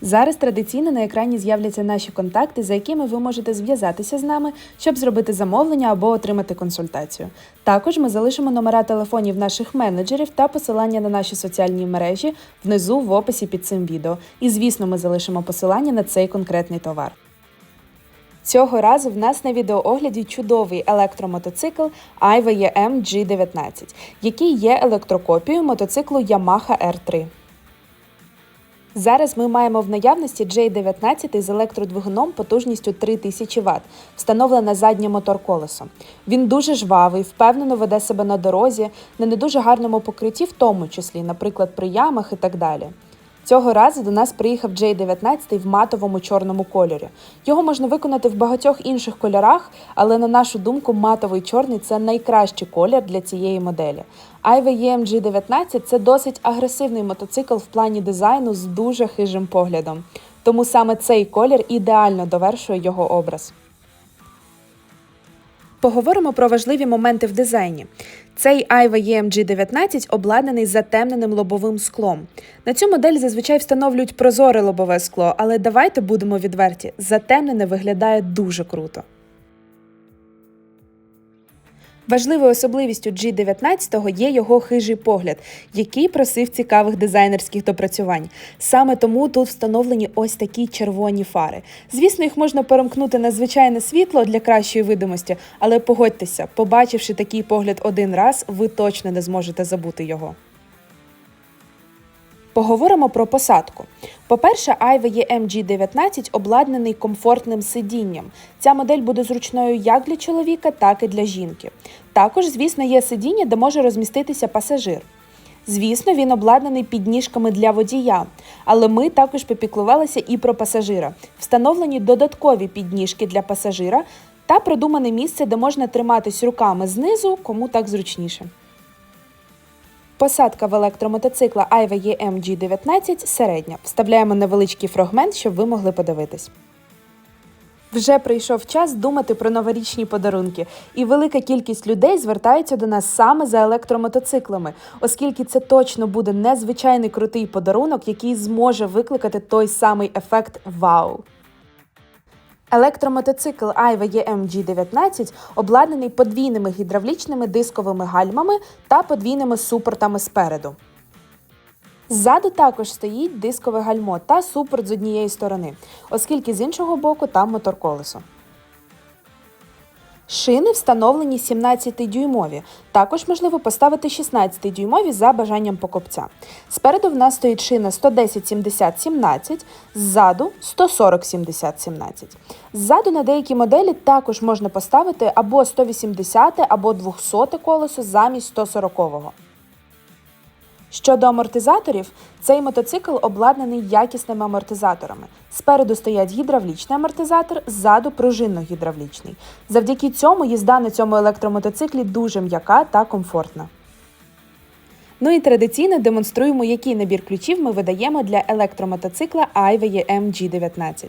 Зараз традиційно на екрані з'являться наші контакти, за якими ви можете зв'язатися з нами, щоб зробити замовлення або отримати консультацію. Також ми залишимо номера телефонів наших менеджерів та посилання на наші соціальні мережі внизу в описі під цим відео. І, звісно, ми залишимо посилання на цей конкретний товар. Цього разу в нас на відеоогляді чудовий електромотоцикл Aiva G19, який є електрокопією мотоциклу Yamaha R3. Зараз ми маємо в наявності J19 з електродвигуном потужністю 3000 Вт, встановлена заднє мотор-колесо. Він дуже жвавий, впевнено веде себе на дорозі, на не дуже гарному покритті, в тому числі, наприклад, при ямах і так далі. Цього разу до нас приїхав J19 в матовому чорному кольорі. Його можна виконати в багатьох інших кольорах, але на нашу думку, матовий чорний це найкращий колір для цієї моделі. Aiva EMG 19 це досить агресивний мотоцикл в плані дизайну з дуже хижим поглядом. Тому саме цей колір ідеально довершує його образ. Поговоримо про важливі моменти в дизайні. Цей Aiva EMG 19 обладнаний затемненим лобовим склом. На цю модель зазвичай встановлюють прозоре лобове скло, але давайте будемо відверті: затемнене виглядає дуже круто. Важливою особливістю G19 є його хижий погляд, який просив цікавих дизайнерських допрацювань. Саме тому тут встановлені ось такі червоні фари. Звісно, їх можна перемкнути на звичайне світло для кращої видимості, але погодьтеся, побачивши такий погляд один раз, ви точно не зможете забути його. Поговоримо про посадку. По-перше, Aiva EMG 19 обладнаний комфортним сидінням. Ця модель буде зручною як для чоловіка, так і для жінки. Також, звісно, є сидіння, де може розміститися пасажир. Звісно, він обладнаний підніжками для водія, але ми також попіклувалися і про пасажира. Встановлені додаткові підніжки для пасажира та продумане місце, де можна триматись руками знизу, кому так зручніше. Посадка в електромотоцикла Aiva EM G19 середня. Вставляємо невеличкий фрагмент, щоб ви могли подивитись. Вже прийшов час думати про новорічні подарунки, і велика кількість людей звертаються до нас саме за електромотоциклами, оскільки це точно буде незвичайний крутий подарунок, який зможе викликати той самий ефект вау. Електромотоцикл Aiva EM G19 обладнаний подвійними гідравлічними дисковими гальмами та подвійними супортами спереду. Ззаду також стоїть дискове гальмо та супорт з однієї сторони, оскільки з іншого боку там мотор-колесо. Шини встановлені 17-дюймові. Також можливо поставити 16-дюймові за бажанням покупця. Спереду в нас стоїть шина 110-70-17, ззаду 140-70-17. Ззаду на деякі моделі також можна поставити або 180 або 200 колесо замість 140-го. Щодо амортизаторів, цей мотоцикл обладнаний якісними амортизаторами. Спереду стоять гідравлічний амортизатор, ззаду пружинно-гідравлічний. Завдяки цьому їзда на цьому електромотоциклі дуже м'яка та комфортна. Ну і традиційно демонструємо, який набір ключів ми видаємо для електромотоцикла Aiva EM G19.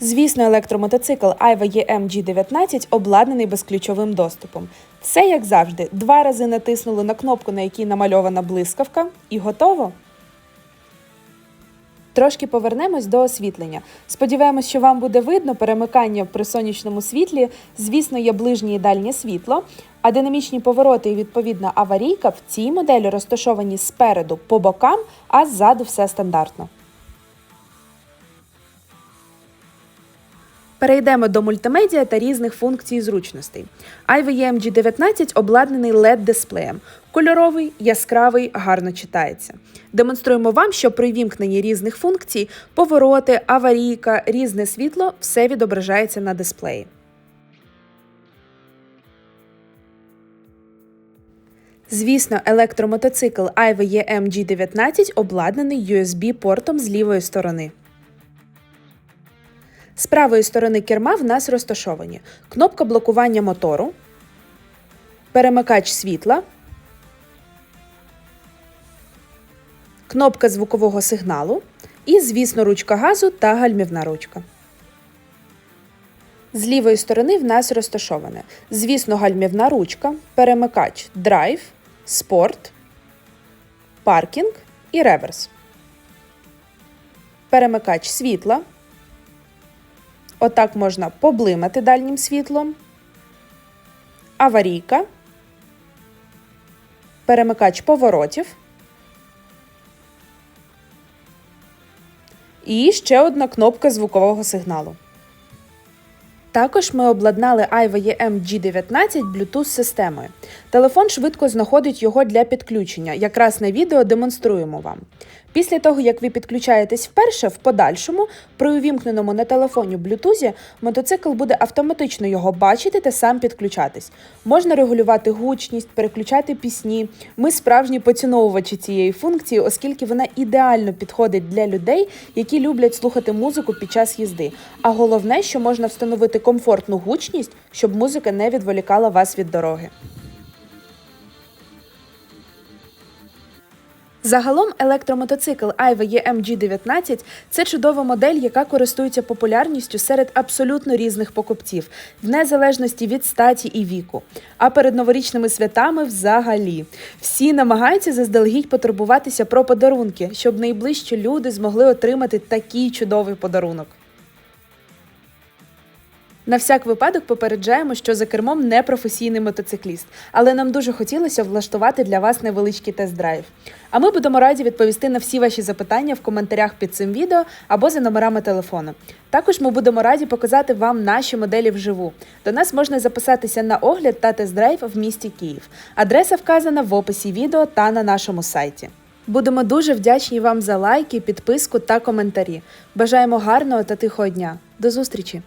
Звісно, електромотоцикл Aiva EM G19 обладнаний безключовим доступом. Все як завжди, два рази натиснули на кнопку, на якій намальована блискавка, і готово. Трошки повернемось до освітлення. Сподіваємось, що вам буде видно перемикання при сонячному світлі. Звісно, є ближнє і дальнє світло, а динамічні повороти і відповідна аварійка в цій моделі розташовані спереду по бокам, а ззаду все стандартно. Перейдемо до мультимедіа та різних функцій і зручностей. Aiva EMG 19 обладнаний LED-дисплеєм. Кольоровий, яскравий, гарно читається. Демонструємо вам, що при вімкненні різних функцій, повороти, аварійка, різне світло все відображається на дисплеї. Звісно, електромотоцикл Aiva EM G19 обладнаний USB-портом з лівої сторони. З правої сторони керма в нас розташовані кнопка блокування мотору, перемикач світла, кнопка звукового сигналу і, звісно, ручка газу та гальмівна ручка. З лівої сторони в нас розташоване, звісно, гальмівна ручка, перемикач драйв, спорт, паркінг і реверс. Перемикач світла. Отак можна поблимати дальнім світлом. Аварійка. Перемикач поворотів. І ще одна кнопка звукового сигналу. Також ми обладнали Aiva EM G19 Bluetooth системою. Телефон швидко знаходить його для підключення. Якраз на відео демонструємо вам. Після того, як ви підключаєтесь вперше, в подальшому, при увімкненому на телефоні Bluetooth, мотоцикл буде автоматично його бачити та сам підключатись. Можна регулювати гучність, переключати пісні. Ми справжні поціновувачі цієї функції, оскільки вона ідеально підходить для людей, які люблять слухати музику під час їзди. А головне, що можна встановити комфортну гучність, щоб музика не відволікала вас від дороги. Загалом електромотоцикл Айва emg 19 – це чудова модель, яка користується популярністю серед абсолютно різних покупців, в незалежності від статі і віку. А перед новорічними святами взагалі всі намагаються заздалегідь потурбуватися про подарунки, щоб найближчі люди змогли отримати такий чудовий подарунок. На всяк випадок попереджаємо, що за кермом не професійний мотоцикліст, але нам дуже хотілося влаштувати для вас невеличкий тест-драйв. А ми будемо раді відповісти на всі ваші запитання в коментарях під цим відео або за номерами телефону. Також ми будемо раді показати вам наші моделі вживу. До нас можна записатися на огляд та тест-драйв в місті Київ. Адреса вказана в описі відео та на нашому сайті. Будемо дуже вдячні вам за лайки, підписку та коментарі. Бажаємо гарного та тихого дня. До зустрічі!